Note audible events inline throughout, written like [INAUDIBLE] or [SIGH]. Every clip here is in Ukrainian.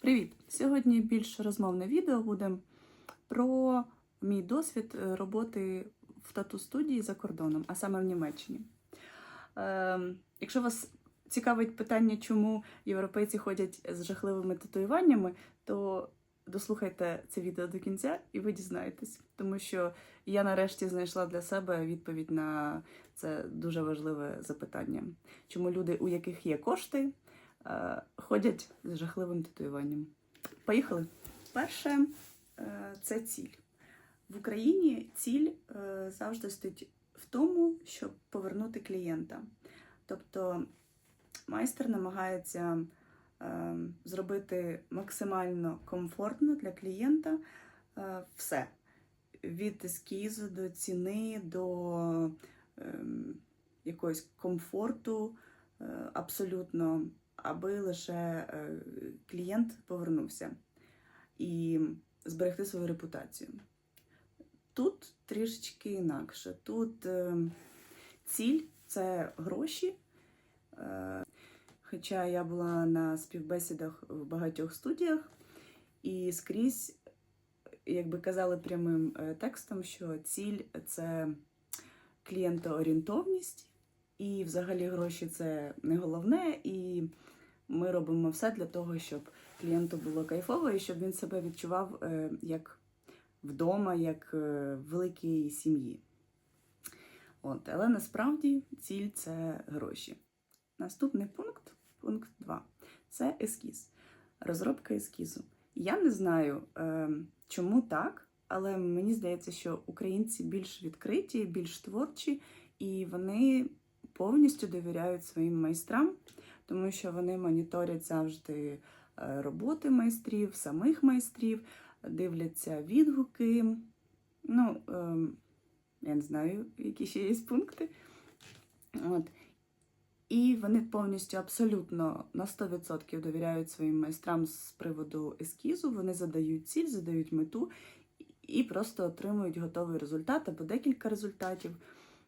Привіт! Сьогодні більш розмовне відео буде про мій досвід е, роботи в тату-студії за кордоном, а саме в Німеччині. Ем, якщо вас цікавить питання, чому європейці ходять з жахливими татуюваннями, то дослухайте це відео до кінця і ви дізнаєтесь. Тому що я нарешті знайшла для себе відповідь на це дуже важливе запитання. Чому люди, у яких є кошти, е, ходять з жахливим татуюванням? Поїхали. Перше е, це ціль. В Україні ціль е, завжди стоїть в тому, щоб повернути клієнта. Тобто майстер намагається зробити максимально комфортно для клієнта е, все. Від ескізу до ціни, до ем, якогось комфорту, е, абсолютно, аби лише е, клієнт повернувся і зберегти свою репутацію. Тут трішечки інакше. Тут е, ціль це гроші. Хоча я була на співбесідах в багатьох студіях, і скрізь, якби казали прямим е, текстом, що ціль це клієнтоорієнтовність, і взагалі гроші це не головне. І ми робимо все для того, щоб клієнту було кайфово і щоб він себе відчував е, як вдома, як е, в великій сім'ї. От, але насправді ціль це гроші. Наступний пункт, пункт 2. Це ескіз. Розробка ескізу. Я не знаю, е, чому так, але мені здається, що українці більш відкриті, більш творчі, і вони повністю довіряють своїм майстрам, тому що вони моніторять завжди е, роботи майстрів, самих майстрів, дивляться відгуки. Ну, ем, я не знаю, які ще є пункти. От. І вони повністю абсолютно на 100% довіряють своїм майстрам з приводу ескізу. Вони задають ціль, задають мету і просто отримують готовий результат або декілька результатів.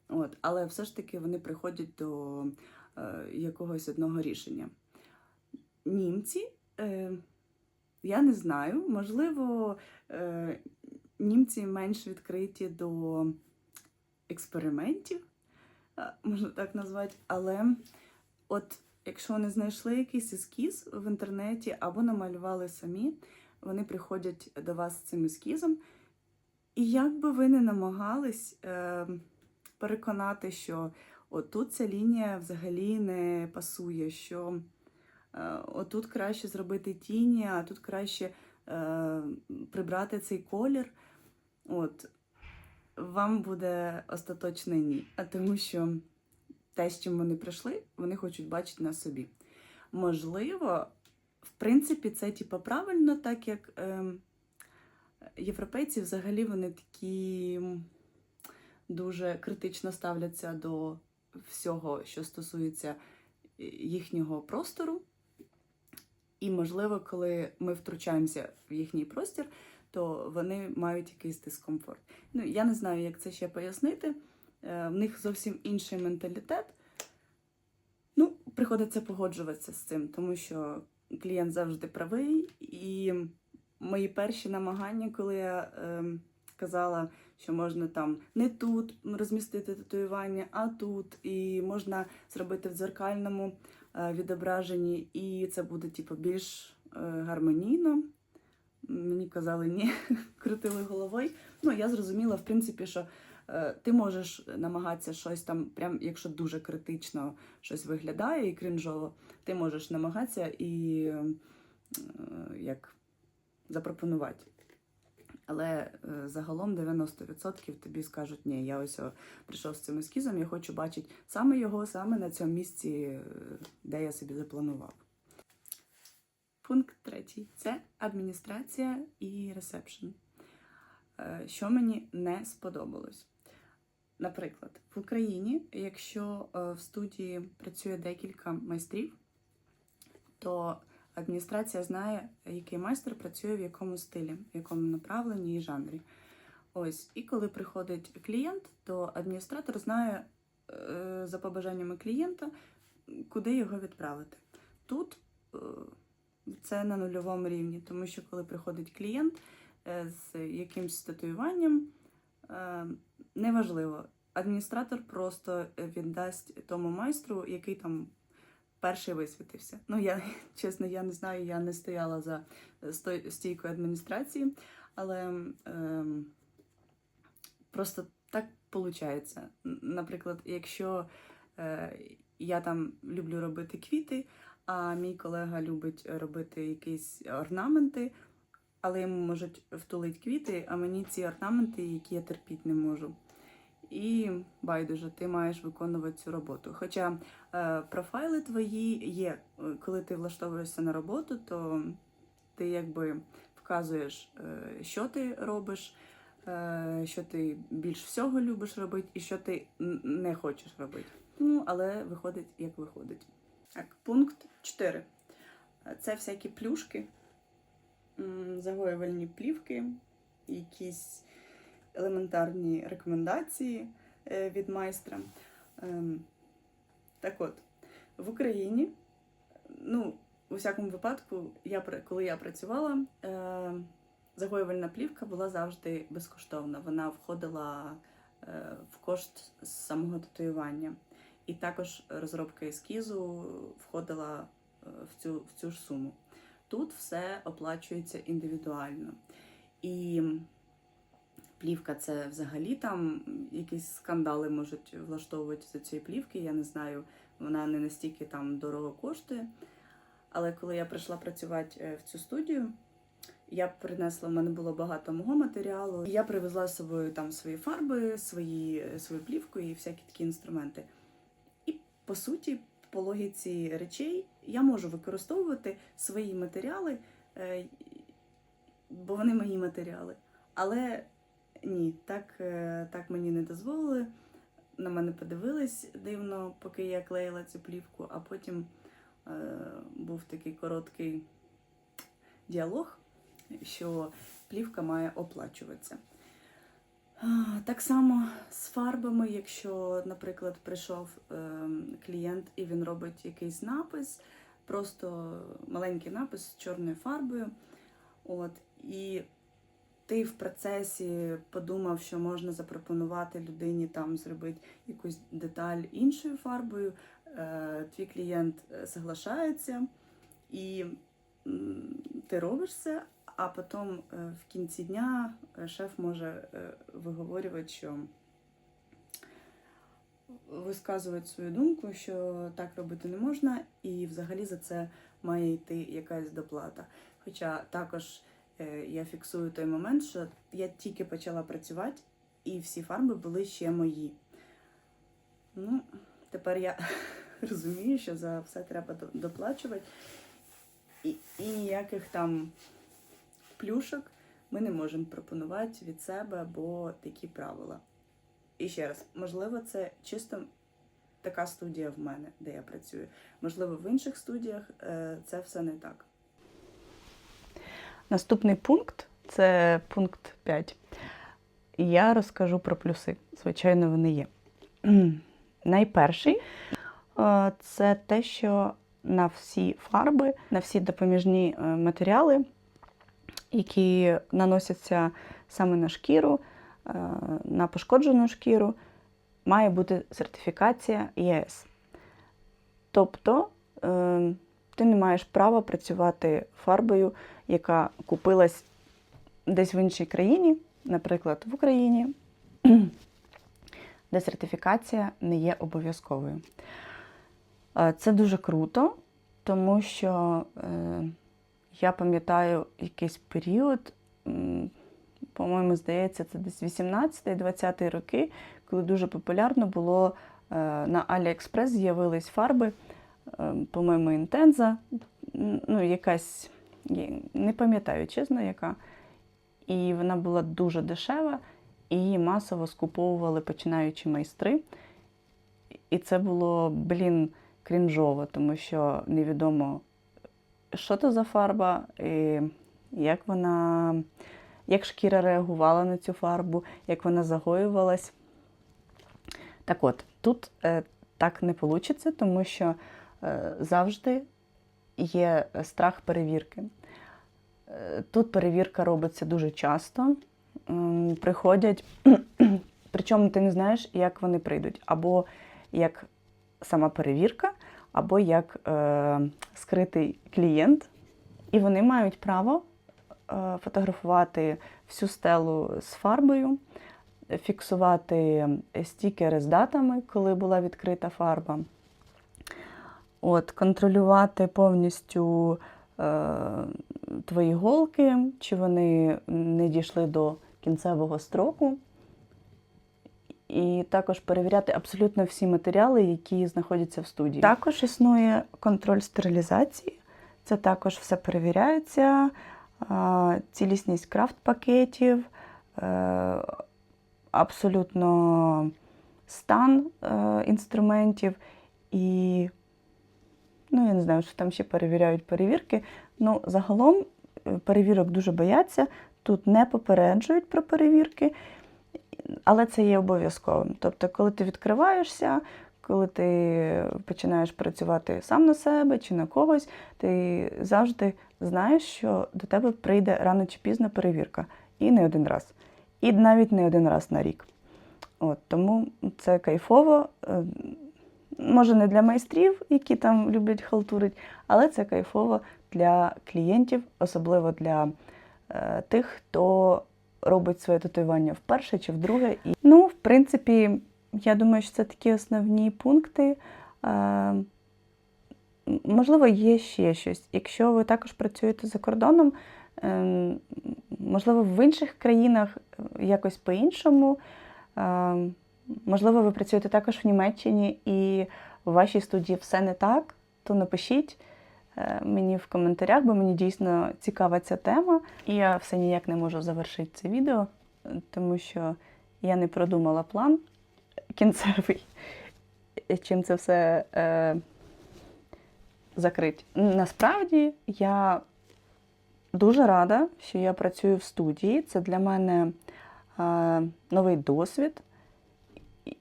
От. Але все ж таки вони приходять до е, якогось одного рішення. Німці, е, я не знаю, можливо, е, німці менш відкриті до експериментів, можна так назвати, але от якщо вони знайшли якийсь ескіз в інтернеті або намалювали самі, вони приходять до вас з цим ескізом. І як би ви не намагались е, переконати, що отут ця лінія взагалі не пасує, що е, отут краще зробити тіні, а тут краще е, прибрати цей колір, от, вам буде остаточне ні. А тому що те, з чим вони прийшли, вони хочуть бачити на собі. Можливо, в принципі, це типу, правильно, так як. Е, європейці взагалі вони такі дуже критично ставляться до всього, що стосується їхнього простору. І, можливо, коли ми втручаємося в їхній простір, то вони мають якийсь дискомфорт. Ну, я не знаю, як це ще пояснити. Е, В них зовсім інший менталітет. Ну, приходиться погоджуватися з цим, тому що клієнт завжди правий, і мої перші намагання, коли я е, казала, що можна там не тут розмістити татуювання, а тут, і можна зробити в дзеркальному е, відображенні, і це буде типу, більш е, гармонійно. Мені казали, ні, [LAUGHS] крутили головою. Ну, я зрозуміла, в принципі, що е, ти можеш намагатися щось там, прям якщо дуже критично щось виглядає і крінжово, ти можеш намагатися і е, як запропонувати. Але е, загалом 90% тобі скажуть, ні, я ось о, прийшов з цим ескізом, я хочу бачити саме його, саме на цьому місці, е, де я собі запланував. Пункт третій це адміністрація і ресепшн. Е, Що мені не сподобалось. Наприклад, в Україні, якщо е, в студії працює декілька майстрів, то адміністрація знає, який майстер працює в якому стилі, в якому направленні і жанрі. Ось, і коли приходить клієнт, то адміністратор знає е, за побажаннями клієнта, куди його відправити. Тут це на нульовому рівні, тому що коли приходить клієнт е, з якимсь татуюванням, е, неважливо, адміністратор просто віддасть тому майстру, який там перший висвітився. Ну, я [LAUGHS] чесно, я не знаю, я не стояла за стійкою адміністрації, але ем, просто так виходить. Наприклад, якщо е, я там люблю робити квіти, а мій колега любить робити якісь орнаменти, але йому можуть втулити квіти, а мені ці орнаменти, які я терпіти не можу. І байдуже, ти маєш виконувати цю роботу. Хоча е, профайли твої є, коли ти влаштовуєшся на роботу, то ти якби вказуєш, е, що ти робиш, е, що ти більш всього любиш робити і що ти не хочеш робити. Ну, але виходить, як виходить. Так, пункт 4. Це всякі плюшки, загоювальні плівки, якісь елементарні рекомендації е, від майстра. Ем, Так от, в Україні, ну, у всякому випадку, я, коли я працювала, е, загоювальна плівка була завжди безкоштовна. Вона входила е, в кошт самого татуювання. І також розробка ескізу входила е, в цю, в цю ж суму. Тут все оплачується індивідуально. І плівка це взагалі там якісь скандали можуть влаштовувати за цієї плівки. Я не знаю, вона не настільки там дорого коштує. Але коли я прийшла працювати е, в цю студію, я принесла, в мене було багато мого матеріалу. Я привезла з собою там свої фарби, свої, свою плівку і всякі такі інструменти. По суті, по логіці речей, я можу використовувати свої матеріали, е, бо вони мої матеріали. Але ні, так, е, так мені не дозволили. На мене подивились дивно, поки я клеїла цю плівку, а потім е, був такий короткий діалог, що плівка має оплачуватися. Так само з фарбами, якщо, наприклад, прийшов ем, клієнт і він робить якийсь напис, просто маленький напис з чорною фарбою. От, і ти в процесі подумав, що можна запропонувати людині там зробити якусь деталь іншою фарбою, е, твій клієнт е, соглашається, і ти робиш це, а потім е, в кінці дня е, шеф може е, виговорювати, що висказувати свою думку, що так робити не можна, і взагалі за це має йти якась доплата. Хоча також я фіксую той момент, що я тільки почала працювати, і всі фарби були ще мої. Ну, тепер я [LAUGHS] розумію, що за все треба доплачувати. І, і ніяких там плюшок ми не можемо пропонувати від себе, бо такі правила. І ще раз, можливо, це чисто така студія в мене, де я працюю. Можливо, в інших студіях е, це все не так. Наступний пункт це пункт 5. Я розкажу про плюси. Звичайно, вони є. [CLEARS THROAT] Найперший е, це те, що на всі фарби, на всі допоміжні е, матеріали, які наносяться саме на шкіру, е, на пошкоджену шкіру, має бути сертифікація ЄС. Тобто е, ти не маєш права працювати фарбою, яка купилась десь в іншій країні, наприклад, в Україні, [CLEARS THROAT] де сертифікація не є обов'язковою. Е, Це дуже круто, тому що я пам'ятаю якийсь період, по-моєму, здається, це десь 18-20 роки, коли дуже популярно було е, на AliExpress з'явились фарби, е, по-моєму, інтенза, ну, якась, не пам'ятаю чесно, яка. І вона була дуже дешева, і її масово скуповували починаючі майстри. І це було, блін, крінжово, тому що невідомо, що це за фарба, і як вона, як шкіра реагувала на цю фарбу, як вона загоювалась. Так от, тут е, так не вийде, тому що е, завжди є страх перевірки. Е, Тут перевірка робиться дуже часто. Приходять, [CLEARS THROAT] причому ти не знаєш, як вони прийдуть. Або як сама перевірка, або як е, скритий клієнт. І вони мають право е, фотографувати всю стелу з фарбою, фіксувати стікери з датами, коли була відкрита фарба. От, контролювати повністю е, твої голки, чи вони не дійшли до кінцевого строку. І також перевіряти абсолютно всі матеріали, які знаходяться в студії. Також існує контроль стерилізації. Це також все перевіряється, цілісність крафт-пакетів, е, абсолютно стан е, інструментів і, ну, я не знаю, що там ще перевіряють перевірки. Ну, загалом е, перевірок дуже бояться. Тут не попереджують про перевірки, але це є обов'язковим. Тобто, коли ти відкриваєшся, коли ти починаєш працювати сам на себе чи на когось, ти завжди знаєш, що до тебе прийде рано чи пізно перевірка. І не один раз. І навіть не один раз на рік. От, тому це кайфово. Е, Може, не для майстрів, які там люблять халтурить, але це кайфово для клієнтів, особливо для е, тих, хто робить своє татуювання вперше чи вдруге. І, ну, в принципі, я думаю, що це такі основні пункти. Е, можливо, є ще щось. Якщо ви також працюєте за кордоном, е, можливо, в інших країнах якось по-іншому. Е, можливо, ви працюєте також в Німеччині і в вашій студії все не так, то напишіть е, мені в коментарях, бо мені дійсно цікава ця тема. І я все ніяк не можу завершити це відео, е, тому що я не продумала план кінцевий, е, чим це все е, закрить. Насправді я дуже рада, що я працюю в студії. Це для мене е, новий досвід.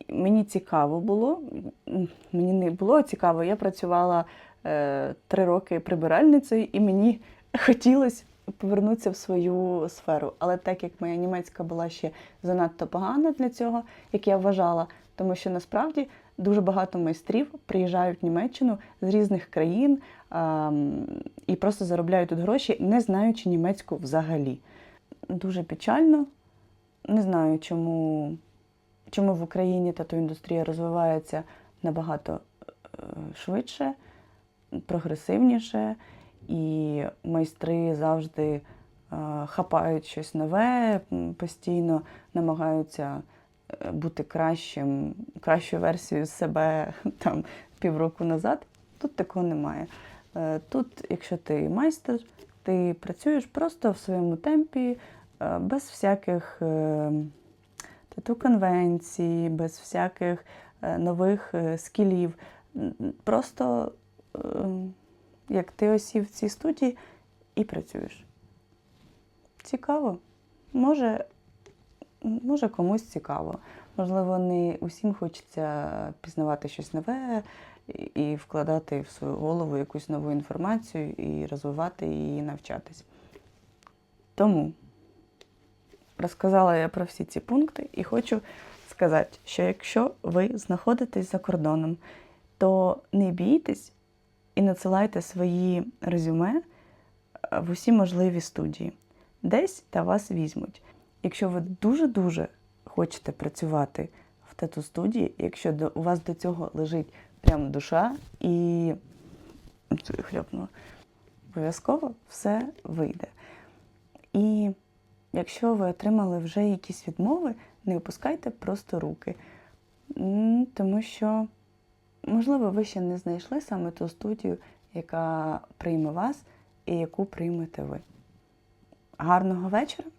Мені цікаво було. Мені не було цікаво. Я працювала е, три роки прибиральницею, і мені хотілося повернутися в свою сферу. Але так як моя німецька була ще занадто погана для цього, як я вважала, тому що насправді дуже багато майстрів приїжджають в Німеччину з різних країн і просто заробляють тут гроші, не знаючи німецьку взагалі. Дуже печально. Не знаю, чому, чому в Україні тату-індустрія розвивається набагато е, швидше, прогресивніше, і майстри завжди е, хапають щось нове, постійно намагаються е, бути кращим, кращою версією себе [LAUGHS] там півроку назад. Тут такого немає. Е, Тут, якщо ти майстер, ти працюєш просто в своєму темпі, без всяких тату конвенцій, без всяких нових скілів. Просто як ти осів в цій студії і працюєш. Цікаво. Може, може комусь цікаво. Можливо, не усім хочеться пізнавати щось нове і- вкладати в свою голову якусь нову інформацію і розвивати її навчатись. Тому розказала я про всі ці пункти і хочу сказати, що якщо ви знаходитесь за кордоном, то не бійтесь і надсилайте свої резюме е, в усі можливі студії. Десь та вас візьмуть. Якщо ви дуже-дуже хочете працювати в тату-студії, якщо до, у вас до цього лежить прям душа і хльопнула, обов'язково все вийде. І якщо ви отримали вже якісь відмови, не опускайте просто руки. Тому що, можливо, ви ще не знайшли саме ту студію, яка прийме вас і яку приймете ви. Гарного вечора,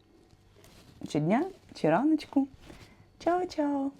чи дня, чи раночку. Чао-чао!